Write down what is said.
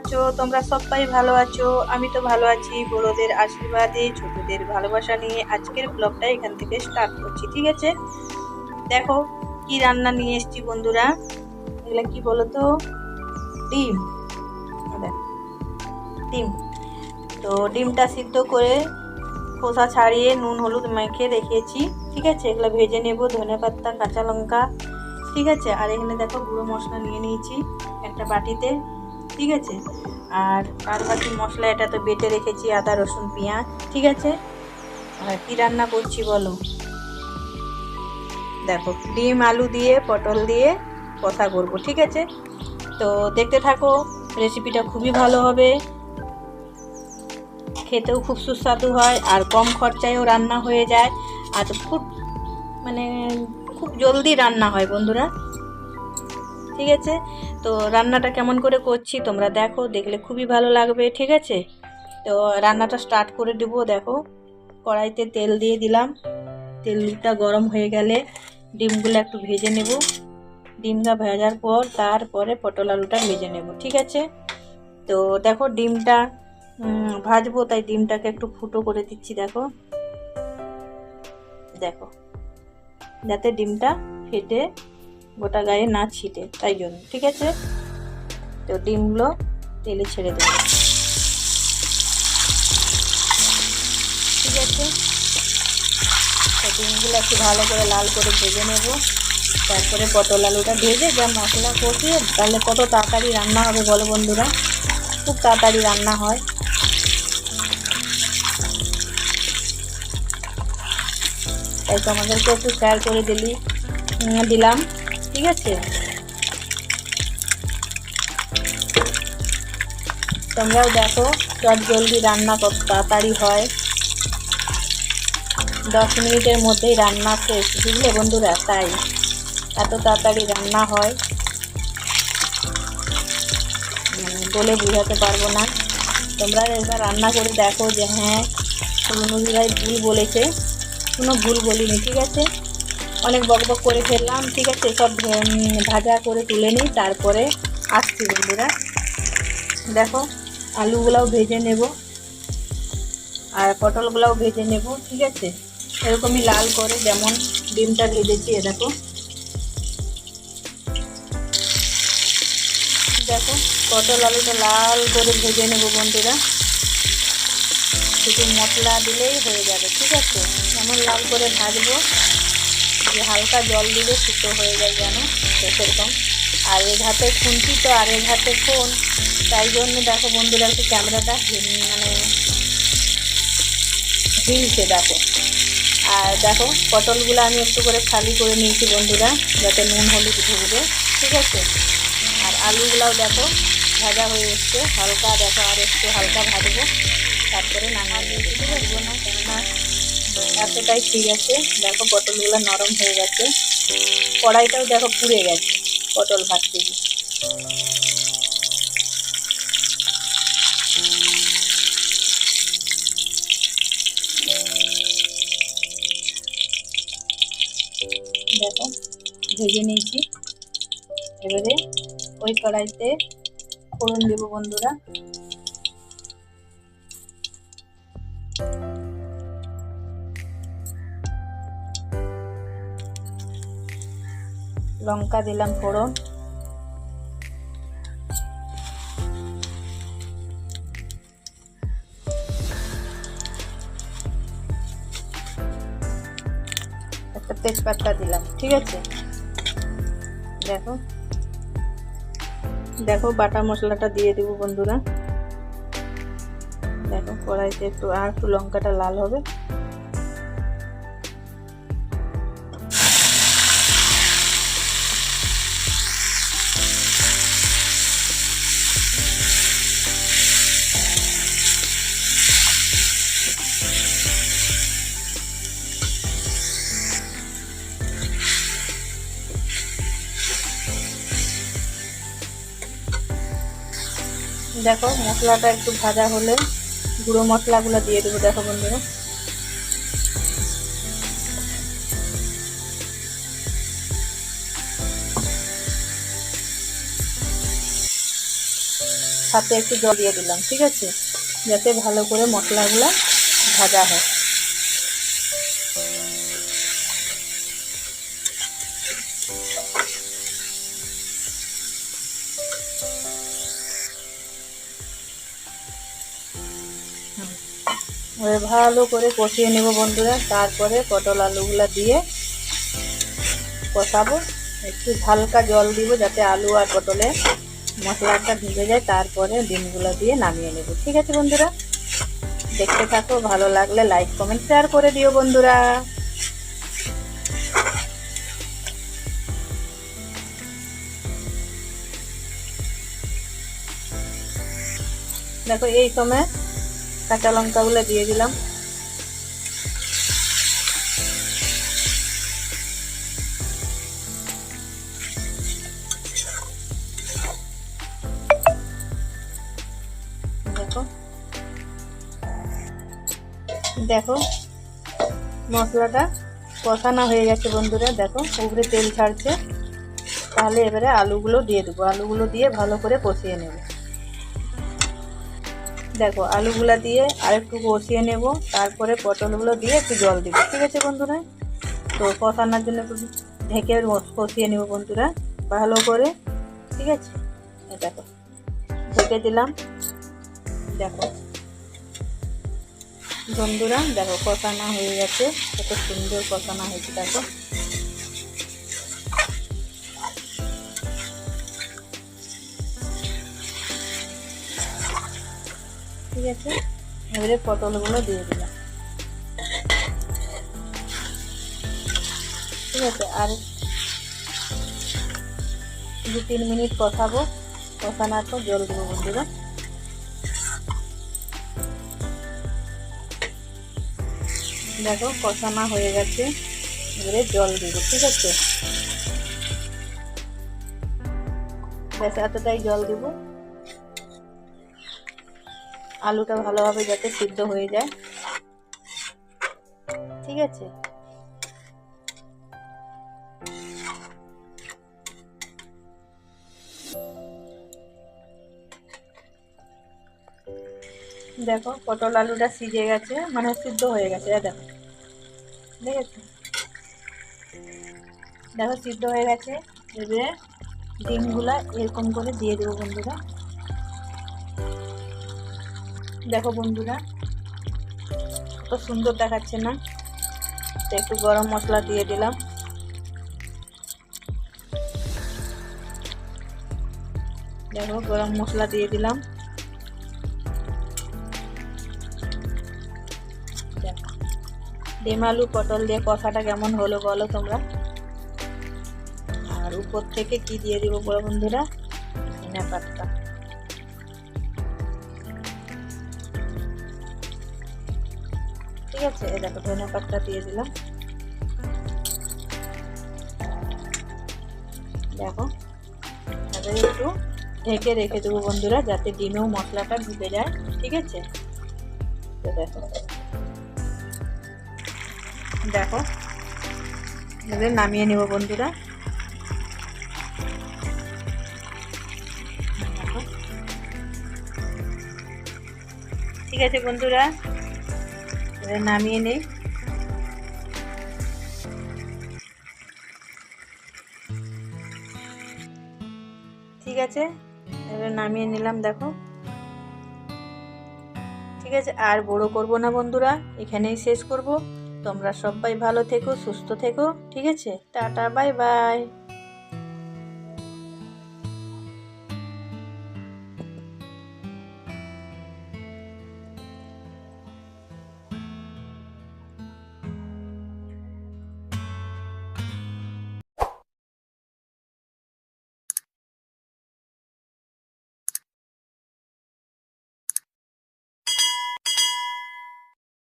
আছো, তোমরা সবাই ভালো আছো? আমি তো ভালো আছি। বড়োদের আশীর্বাদে, ছোটদের ভালোবাসা নিয়ে আজকের ব্লগটা এখান থেকে স্টার্ট করছি, ঠিক আছে? দেখো, কি রান্না নিয়ে এসেছি বন্ধুরা। এগুলো কি বলো তো ডিম ডিম। তো ডিমটা সিদ্ধ করে খোসা ছাড়িয়ে নুন, হলুদ মেখে রেখেছি, ঠিক আছে? এগুলো ভেজে নেব, ধনে পাতা, কাঁচা লঙ্কা, ঠিক আছে? আর এখানে দেখো গুঁড়ো মশলা নিয়ে নিয়েছি একটা বাটিতে। ঠিক আছে? আর আর বাকি মশলা এটা তো বেটে রেখেছি, আদা, রসুন, পেঁয়াজ, ঠিক আছে? আর কী রান্না করছি বলো? দেখো, ডিম, আলু দিয়ে, পটল দিয়ে কথা করব ঠিক আছে? তো দেখতে থাকো রেসিপিটা খুবই ভালো হবে। খেতেও খুব সুস্বাদু হয়, আর কম খরচায়ও রান্না হয়ে যায়। আর খুব মানে খুব জলদি রান্না হয় বন্ধুরা। ঠিক আছে? তো রান্নাটা কেমন করে করছি তোমরা দেখো, দেখলে খুবই ভালো লাগবে, ঠিক আছে? তো রান্নাটা স্টার্ট করে দেবো, দেখো। কড়াইতে তেল দিয়ে দিলাম। তেলটা গরম হয়ে গেলে ডিমগুলো একটু ভেজে নেব। ডিমটা ভাজার পর তারপরে পটল আলুটা ভেজে নেব, ঠিক আছে? তো দেখো ডিমটা ভাজবো, তাই ডিমটাকে একটু ফুটো করে দিচ্ছি, দেখো। দেখো, যাতে ডিমটা ফেটে গোটা গায়ে না ছিটে, তাই জন্য, ঠিক আছে? তো ডিমগুলো তেলে ছেড়ে দেবো। ঠিক আছে? তো ডিমগুলো একটু ভালো করে লাল করে ভেজে নেব। তারপরে পটল আলুটা ভেজে যা মশলা কষিয়ে, তাহলে কত তাড়াতাড়ি রান্না হবে বলো বন্ধুরা? খুব তাড়াতাড়ি রান্না হয়। তাই তোমাদেরকে একটু শেয়ার করে দিলি দিলাম। ঠিক আছে। তোমরাও দেখো চট জলদি রান্না কত তাড়াতাড়ি হয়। দশ মিনিটের মধ্যেই রান্না শেষ, বুঝলে বন্ধুরা? তাই এত তাড়াতাড়ি রান্না হয়। বলে বোঝাতে পারব না। তোমরা একবার রান্না করে দেখো যে হ্যাঁ রুনুদি ভাই ভুল বলেছে। কোনো ভুল বলিনি, ঠিক আছে? অনেক বক বক করে ফেললাম, ঠিক আছে? সব ভাজা করে তুলে নিই, তারপরে আসছি বন্ধুরা। দেখো, আলুগুলাও ভেজে নেব আর পটলগুলাও ভেজে নেব, ঠিক আছে? এরকমই লাল করে যেমন ডিমটা ভেজেছি, এ দেখো। দেখো, পটল আলুটা লাল করে ভেজে নেব বন্ধুরা। শুধু মশলা দিলেই হয়ে যাবে, ঠিক আছে? এমন লাল করে ভাজবো যে হালকা জল দিলে শুকো হয়ে যায় যেন সেরকম। আর এ ঘাটে খুনছি তো, আর এ ঘাটে ফোন। তাই জন্য দেখো বন্ধুরা একটু ক্যামেরাটা মানে হিলছে, দেখো। আর দেখো, পটলগুলো আমি একটু করে খালি করে নিয়েছি বন্ধুরা, যাতে নুন হলুদ ঢুকবে, ঠিক আছে? আর আলুগুলাও দেখো, ভাজা হয়ে এসছে। হালকা দেখো, আর একটু হালকা ভাজবো, তারপরে নামিয়ে দিয়েছি ভাজবো না, কেননা এতটাই ঠিক আছে। দেখো পটলগুলো নরম হয়ে গেছে। কড়াইটাও দেখো পুড়ে গেছে, পটল ভাজতে গিয়ে। দেখো, ভেজে নিয়েছি। এবারে ওই কড়াইতে ফোড়ন দেবো বন্ধুরা। লঙ্কা দিলাম ফোড়ন। একটা তেজপাতা দিলাম, ঠিক আছে? দেখো। দেখো, বাটা মশলাটা দিয়ে দেবো বন্ধুরা। দেখো, কড়াইতে একটু আর একটু লঙ্কাটা লাল হবে। দেখো, মশলাটা একটু ভাজা হলে গুঁড়ো মশলাগুলো দিয়ে দেবো, দেখো বন্ধুরা। সাথে একটু জল দিয়ে দিলাম, ঠিক আছে? যাতে ভালো করে মশলাগুলো ভাজা হয়। ভালো করে কষিয়ে নেব বন্ধুরা। তারপরে পটল আলুগুলো দিয়ে কষাবো। একটু হালকা জল দিব যাতে আলু আর পটলে মশলাটা ভিজে যায়। তারপরে ডিমগুলো দিয়ে নামিয়ে নেব। ঠিক আছে বন্ধুরা? দেখতে থাকো, ভালো লাগলে লাইক, কমেন্ট, শেয়ার করে দিও বন্ধুরা। দেখো, এই সময় কাঁচা লঙ্কাগুলো দিয়ে দিলাম। দেখো। দেখো, মশলাটা কষানো হয়ে গেছে বন্ধুরা, দেখো উপরে তেল ছাড়ছে। তাহলে এবারে আলুগুলো দিয়ে দেবো। আলুগুলো দিয়ে ভালো করে কষিয়ে নেব। দেখো, আলুগুলো দিয়ে আর একটু কষিয়ে নেব, তারপরে পটলগুলো দিয়ে একটু জল দিব, ঠিক আছে বন্ধুরা? তো কষানোর জন্য একটু ঢেকে কষিয়ে নেব বন্ধুরা, ভালো করে, ঠিক আছে? দেখো, ঢেকে দিলাম, দেখো। বন্ধুরা, দেখো, কষানো হয়ে গেছে, কত সুন্দর কষানো হয়েছে, দেখো। আছে? এবারে পটলগুলো দিয়ে দিলাম। ঠিক আছে, আর দু তিন মিনিট কষাবো। কষানোর পর জল দেবো বন্ধুরা। দেখো, কষানো হয়ে গেছে। এবারে জল দেবো, ঠিক আছে? এতটাই জল দেবো। আলুটা ভালোভাবে যাতে সিদ্ধ হয়ে যায়। ঠিক আছে? দেখো, পটল আলুটা সিজে গেছে মানে সিদ্ধ হয়ে গেছে দেখো। দেখেছ দেখো, সিদ্ধ হয়ে গেছে। এবারে ডিমগুলা এরকম করে দিয়ে দেবো বন্ধুরা। দেখো বন্ধুরা, কত সুন্দর দেখাচ্ছে না? তো একটু গরম মশলা দিয়ে দিলাম। দেখো, গরম মশলা দিয়ে দিলাম। ডিম আলু পটল দিয়ে কষাটা কেমন হলো বলো তোমরা? আর উপর থেকে কি দিয়ে দিব বড় বন্ধুরা? ধনে পাতা আছে, এই দেখো, ধনে পাতা দিয়ে দিলাম। দেখো, এবারে একটু ঢেকে রেখে দেবো বন্ধুরা, যাতে ডিমেও মশলাটা ঢুকে যায়, ঠিক আছে? তো দেখো দেখো নামিয়ে নেব বন্ধুরা। ঠিক আছে বন্ধুরা? এবার নামিয়ে নেই। ঠিক আছে, এবার নামিয়ে নিলাম, দেখো। ঠিক আছে, আর বড় করব না বন্ধুরা, এখানেই শেষ করব। তোমরা সবাই ভালো থেকো, সুস্থ থেকো, ঠিক আছে? Tata, bye bye.